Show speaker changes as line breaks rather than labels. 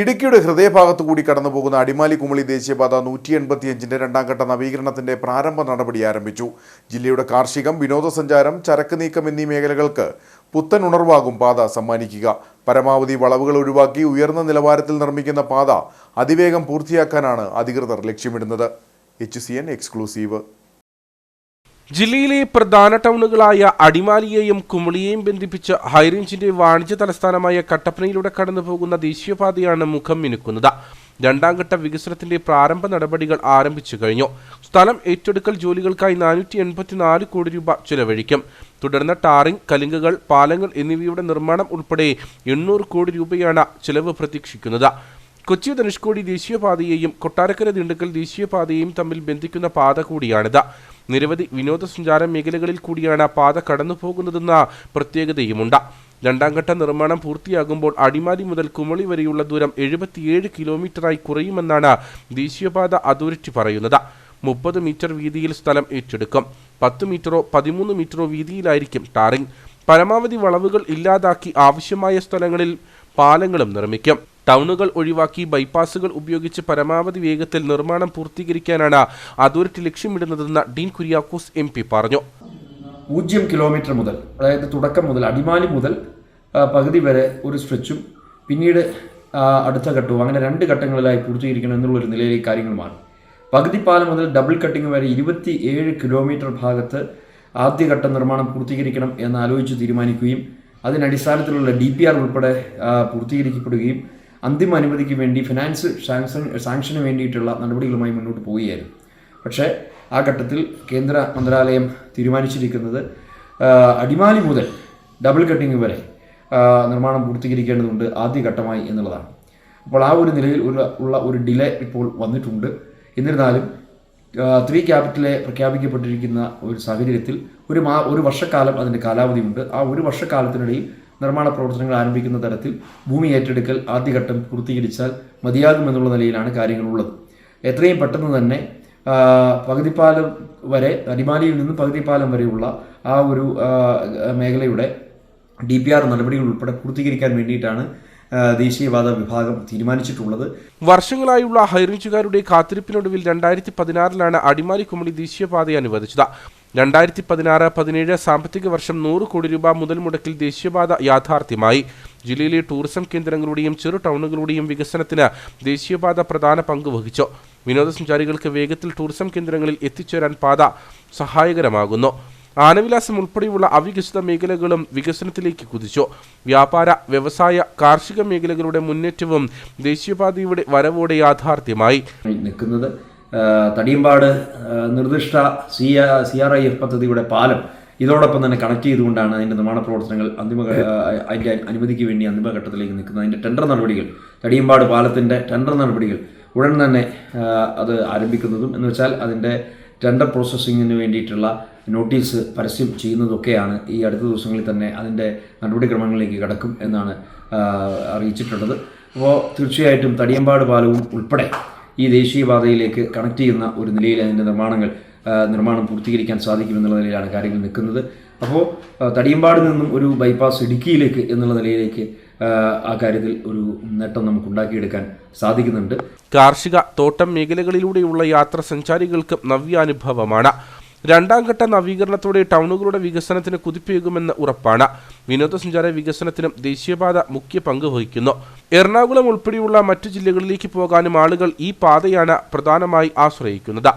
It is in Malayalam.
ഇടുക്കിയുടെ ഹൃദയഭാഗത്തു കൂടി കടന്നു പോകുന്ന അടിമാലി കുമളി ദേശീയപാത നൂറ്റി എൺപത്തിയഞ്ചിന്റെ രണ്ടാം ഘട്ട നവീകരണത്തിന്റെ പ്രാരംഭ നടപടി ആരംഭിച്ചു. ജില്ലയുടെ കാർഷികം വിനോദസഞ്ചാരം ചരക്ക് നീക്കം എന്നീ മേഖലകൾക്ക് പുത്തൻ ഉണർവാകും പാത സമ്മാനിക്കുക. പരമാവധി വളവുകൾ ഒഴിവാക്കി ഉയർന്ന നിലവാരത്തിൽ നിർമ്മിക്കുന്ന പാത അതിവേഗം പൂർത്തിയാക്കാനാണ് അധികൃതർ ലക്ഷ്യമിടുന്നത്. H exclusive.
ജില്ലയിലെ പ്രധാന ടൗണുകളായ അടിമാലിയെയും കുമളിയെയും ബന്ധിപ്പിച്ച് ഹൈറേഞ്ചിന്റെ വാണിജ്യ തലസ്ഥാനമായ കട്ടപ്പനയിലൂടെ കടന്നുപോകുന്ന ദേശീയപാതയാണ് മുഖം മിനുക്കുന്നത്. രണ്ടാം ഘട്ട വികസനത്തിന്റെ പ്രാരംഭ നടപടികൾ ആരംഭിച്ചു കഴിഞ്ഞു. സ്ഥലം ഏറ്റെടുക്കൽ ജോലികൾക്കായി നാനൂറ്റി എൺപത്തിനാല് കോടി രൂപ ചെലവഴിക്കും. തുടർന്ന് ടാറിംഗ് കലിങ്കുകൾ പാലങ്ങൾ എന്നിവയുടെ നിർമ്മാണം ഉൾപ്പെടെ എണ്ണൂറ് കോടി രൂപയാണ് ചെലവ് പ്രതീക്ഷിക്കുന്നത്. കൊച്ചി ധനുഷ്കോടി ദേശീയപാതയെയും കൊട്ടാരക്കര ദിണ്ടുക്കൽ ദേശീയപാതയെയും തമ്മിൽ ബന്ധിക്കുന്ന പാത കൂടിയാണിത്. നിരവധി വിനോദസഞ്ചാര മേഖലകളിൽ കൂടിയാണ് പാത കടന്നുപോകുന്നതെന്ന പ്രത്യേകതയുമുണ്ട്. രണ്ടാം ഘട്ട നിർമ്മാണം പൂർത്തിയാകുമ്പോൾ അടിമാലി മുതൽ കുമളി വരെയുള്ള ദൂരം എഴുപത്തിയേഴ് കിലോമീറ്ററായി കുറയുമെന്നാണ് ദേശീയപാത അതോറിറ്റി പറയുന്നത്. മുപ്പത് മീറ്റർ വീതിയിൽ സ്ഥലം ഏറ്റെടുക്കും. പത്ത് മീറ്ററോ പതിമൂന്ന് മീറ്ററോ വീതിയിലായിരിക്കും ടാറിംഗ്. പരമാവധി വളവുകൾ ഇല്ലാതാക്കി ആവശ്യമായ സ്ഥലങ്ങളിൽ പാലങ്ങളും നിർമ്മിക്കും. ടൗണുകൾ ഒഴിവാക്കി ബൈപ്പാസുകൾ ഉപയോഗിച്ച് പരമാവധി വേഗത്തിൽ നിർമ്മാണം പൂർത്തീകരിക്കാനാണ് അതോറിറ്റി ലക്ഷ്യമിടുന്നതെന്ന് ഡീൻ കുര്യാക്കോസ് എം പറഞ്ഞു.
പൂജ്യം കിലോമീറ്റർ മുതൽ അതായത് തുടക്കം മുതൽ അടിമാലി മുതൽ പകുതി വരെ ഒരു സ്ട്രെച്ചും പിന്നീട് അടുത്ത ഘട്ടവും അങ്ങനെ രണ്ട് ഘട്ടങ്ങളിലായി പൂർത്തീകരിക്കണം എന്നുള്ളൊരു നിലയിലേക്ക് കാര്യങ്ങൾ മാറി പകുതി പാലം മുതൽ ഡബിൾ കട്ടിംഗ് വരെ ഇരുപത്തി ഏഴ് കിലോമീറ്റർ ഭാഗത്ത് ആദ്യഘട്ട നിർമ്മാണം പൂർത്തീകരിക്കണം എന്ന് ആലോചിച്ച് തീരുമാനിക്കുകയും അതിനടിസ്ഥാനത്തിലുള്ള ഡി പി ആർ ഉൾപ്പെടെ പൂർത്തീകരിക്കപ്പെടുകയും അന്തിമ അനുമതിക്ക് വേണ്ടി ഫിനാൻസ് സാങ്ഷൻ സാങ്ഷന് വേണ്ടിയിട്ടുള്ള നടപടികളുമായി മുന്നോട്ട് പോവുകയായിരുന്നു. പക്ഷേ ആ ഘട്ടത്തിൽ കേന്ദ്ര മന്ത്രാലയം തീരുമാനിച്ചിരിക്കുന്നത് അടിമാലി മുതൽ ഡബിൾ കട്ടിംഗ് വരെ നിർമ്മാണം പൂർത്തീകരിക്കേണ്ടതുണ്ട് ആദ്യഘട്ടമായി എന്നുള്ളതാണ്. അപ്പോൾ ആ ഒരു നിലയിൽ ഉള്ള ഒരു ഡിലേ ഇപ്പോൾ വന്നിട്ടുണ്ട്. എന്നിരുന്നാലും ത്രീ ക്യാപിറ്റലെ പ്രഖ്യാപിക്കപ്പെട്ടിരിക്കുന്ന ഒരു സാഹചര്യത്തിൽ ഒരു മാ ഒരു വർഷക്കാലം അതിന്റെ കാലാവധിയുണ്ട്. ആ ഒരു വർഷക്കാലത്തിനിടയിൽ നിർമ്മാണ പ്രവർത്തനങ്ങൾ ആരംഭിക്കുന്ന തരത്തിൽ ഭൂമി ഏറ്റെടുക്കൽ ആദ്യഘട്ടം പൂർത്തീകരിച്ചാൽ മതിയാകുമെന്നുള്ള നിലയിലാണ് കാര്യങ്ങളുള്ളത്. എത്രയും പെട്ടെന്ന് തന്നെ പകുതിപ്പാലം വരെ അടിമാലിയിൽ നിന്ന് പകുതിപ്പാലം വരെയുള്ള ആ ഒരു മേഖലയുടെ ഡി പി ആർ നടപടികൾ ഉൾപ്പെടെ പൂർത്തീകരിക്കാൻ വേണ്ടിയിട്ടാണ് ദേശീയവാദ വിഭാഗം തീരുമാനിച്ചിട്ടുള്ളത്.
വർഷങ്ങളായുള്ള ഹൈറേഞ്ചുകാരുടെ കാത്തിരിപ്പിനൊടുവിൽ രണ്ടായിരത്തി പതിനാറിലാണ് അടിമാലി കുമളി ദേശീയപാത അനുവദിച്ചത്. രണ്ടായിരത്തി പതിനാറ് പതിനേഴ് സാമ്പത്തിക വർഷം നൂറ് കോടി രൂപ മുതൽ മുടക്കിൽ ദേശീയപാത യാഥാർത്ഥ്യമായി. ജില്ലയിലെ ടൂറിസം കേന്ദ്രങ്ങളുടെയും ചെറു ടൗണുകളുടെയും വികസനത്തിന് ദേശീയപാത പ്രധാന പങ്ക് വഹിച്ചു. വിനോദസഞ്ചാരികൾക്ക് വേഗത്തിൽ ടൂറിസം കേന്ദ്രങ്ങളിൽ എത്തിച്ചേരാൻ പാത സഹായകരമാകുന്നു. ആനവിലാസം ഉൾപ്പെടെയുള്ള അവികസിത മേഖലകളും വികസനത്തിലേക്ക് കുതിച്ചു. വ്യാപാര വ്യവസായ കാർഷിക മേഖലകളുടെ മുന്നേറ്റവും ദേശീയപാതയുടെ വരവോടെ യാഥാർത്ഥ്യമായി.
തടിയമ്പാട് നിർദ്ദിഷ്ട C C R I F പദ്ധതിയുടെ പാലം ഇതോടൊപ്പം തന്നെ കണക്ട് ചെയ്തുകൊണ്ടാണ് അതിന്റെ നിർമ്മാണ പ്രവർത്തനങ്ങൾ അന്തിമ അതിന്റെ അനുമതിക്ക് വേണ്ടി അന്തിമഘട്ടത്തിലേക്ക് നിൽക്കുന്നത്. അതിന്റെ ടെൻഡർ നടപടികൾ തടിയമ്പാട് പാലത്തിന്റെ ടെൻഡർ നടപടികൾ ഉടൻ തന്നെ അത് ആരംഭിക്കുന്നതും എന്ന് വെച്ചാൽ അതിന്റെ ടെൻഡർ പ്രോസസ്സിങ്ങിന് വേണ്ടിയിട്ടുള്ള നോട്ടീസ് പരസ്യം ചെയ്യുന്നതൊക്കെയാണ് ഈ അടുത്ത ദിവസങ്ങളിൽ തന്നെ അതിന്റെ നടപടിക്രമങ്ങളിലേക്ക് കടക്കും എന്നാണ് അറിയിച്ചിട്ടുള്ളത്. അപ്പോൾ തീർച്ചയായിട്ടും തടിയമ്പാട് പാലവും ഉൾപ്പെടെ ഈ ദേശീയപാതയിലേക്ക് കണക്ട് ചെയ്യുന്ന ഒരു നിലയിൽ അതിന്റെ നിർമ്മാണങ്ങൾ നിർമ്മാണം പൂർത്തീകരിക്കാൻ സാധിക്കുമെന്നുള്ള നിലയിലാണ് കാര്യങ്ങൾ നിൽക്കുന്നത്. അപ്പോൾ തടിയമ്പാട് നിന്നും ഒരു ബൈപ്പാസ് ഇടുക്കിയിലേക്ക് എന്നുള്ള നിലയിലേക്ക് ആ കാര്യത്തിൽ ഒരു നേട്ടം നമുക്ക് ഉണ്ടാക്കിയെടുക്കാൻ സാധിക്കുന്നുണ്ട്.
കാർഷിക തോട്ടം മേഖലകളിലൂടെയുള്ള യാത്ര സഞ്ചാരികൾക്ക് നവ്യാനുഭവമാണ്. രണ്ടാം ഘട്ട നവീകരണത്തോടെ ടൗണുകളുടെ വികസനത്തിന് കുതിപ്പേകുമെന്ന് ഉറപ്പാണ്. വിനോദസഞ്ചാര വികസനത്തിനും ദേശീയപാത മുഖ്യ പങ്ക് വഹിക്കുന്നു. എറണാകുളം ഉൾപ്പെടെയുള്ള മറ്റു ജില്ലകളിലേക്ക് പോകാനും ആളുകൾ ഈ പാതയാണ് പ്രധാനമായി ആശ്രയിക്കുന്നത്.